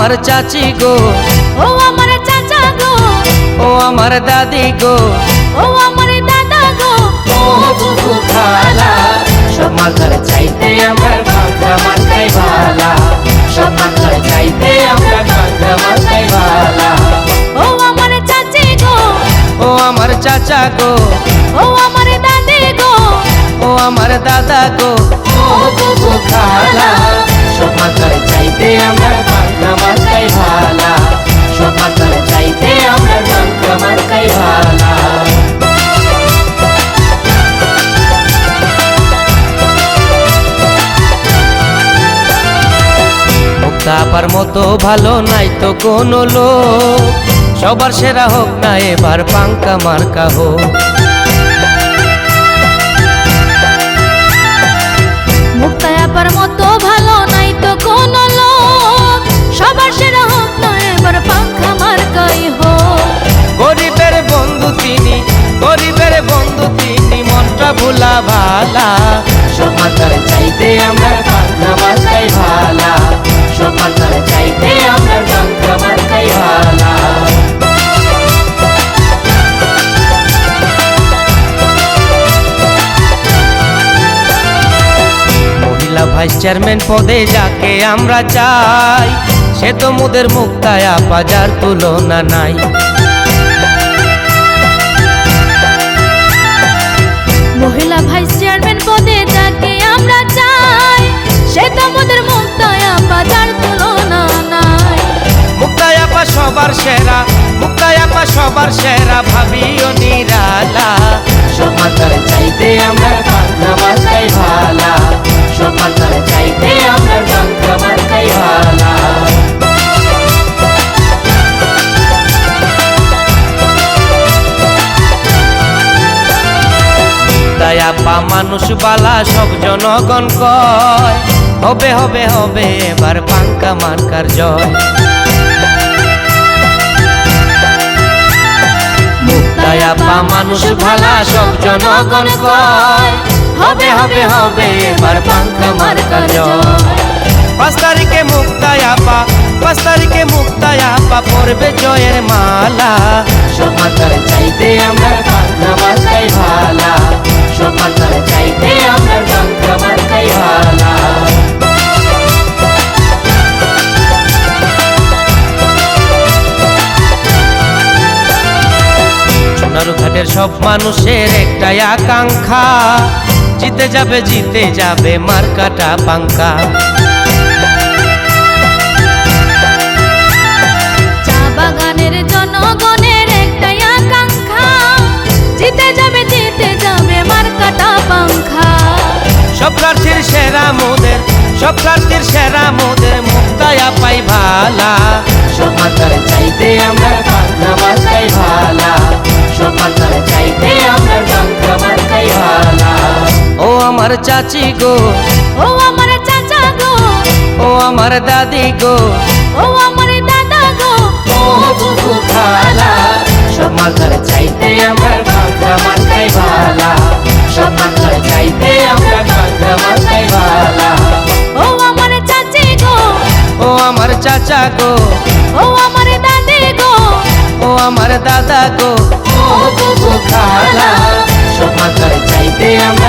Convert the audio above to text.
আমার চাচি গো। ও আমার চাচা গো। ও আমার দাদি গো। ও আমার দাদা গো। ও বুবু খালা সব মাথার চাইতে আমার ভাঙ্গা মাথায় ভালা। সব মাথার চাইতে আমার ভাঙ্গা মাথায় ভালা। ও আমার চাচি গো। ও আমার চাচা গো। ও আমার দাদি গো। ও আমার দাদা গো। ও বুবু খালা সব মাথার চাইতে আমার ভাঙ্গা মুক্তাপার মতো ভালো নাই তো কোনো লোক। সবার সেরা হোক না এবার পাঙ্কা মার্কা হোক। মুক্তায়াপার মতো ভালো নাই তো কোন লোক। সবার সেরা হোক না এবার পাখা মার্কাই হোক। গরিবের বন্ধু তিনি গরিবের বন্ধু তিনি মনটা ভোলা ভালা। সমাতার চাইতে আমরা মার্কাই ভালা। মহিলা ভাইস চেয়ারম্যান পদে যাকে আমরা চাই, সে তো মুদের মুক্তায় বাজার তুলনা নাই। মহিলা ভাইস সবার সেরা ভাবিও নিরালা। সমাতার চাইতে আমরা বাংলা ভালা। চাইতে আমরা বাংলা ভালা। দয়াপা মানুষ বালা সব জনগণ কয় হবে হবে হবে এবার পাঙ্কা মার্কার জয়। দয়াপা মানুষ ভালা সব জনগণ কয়। হবে হবে হবে, এবার পাঙ্কা মার্কার জয় পাঁচ তারিখে মুক্তায়াপা পাঁচ তারিখে মুক্তায়াপা পড়বে জয়ের মালা। সমাতার চাইতে আমরা বাংলা মার্কাই ভালা। ঘাটের সব মানুষের একটাই আকাঙ্ক্ষা। জিতে যাবে জিতে যাবে মার্কাটা পাঙ্কা। বাগানের জনগণের একটাই আকাঙ্ক্ষা। জিতে যাবে জিতে যাবে মার্কাটা পাংখা সব প্রার্থীর সেরা মোদের সব প্রার্থীর সেরা মোদের মুক্তায়া পাই ভালা। সমাতার চাইতে আমরা ভালা। আমার চাচি গো। ও আমার চাচা গো। ও আমার দাদি গো। ও আমার দাদা গো। ও বুবু খালা সমাতার চাইতে আমরা ভালা সমাতার চাইতে আমরা বাংলা মার্কাই ভালা ও আমার চাচি গো। ও আমার চাচা গো। ও আমার দাদি গো। ও আমার দাদা গো। ও বুবু খালা চাইতে আমরা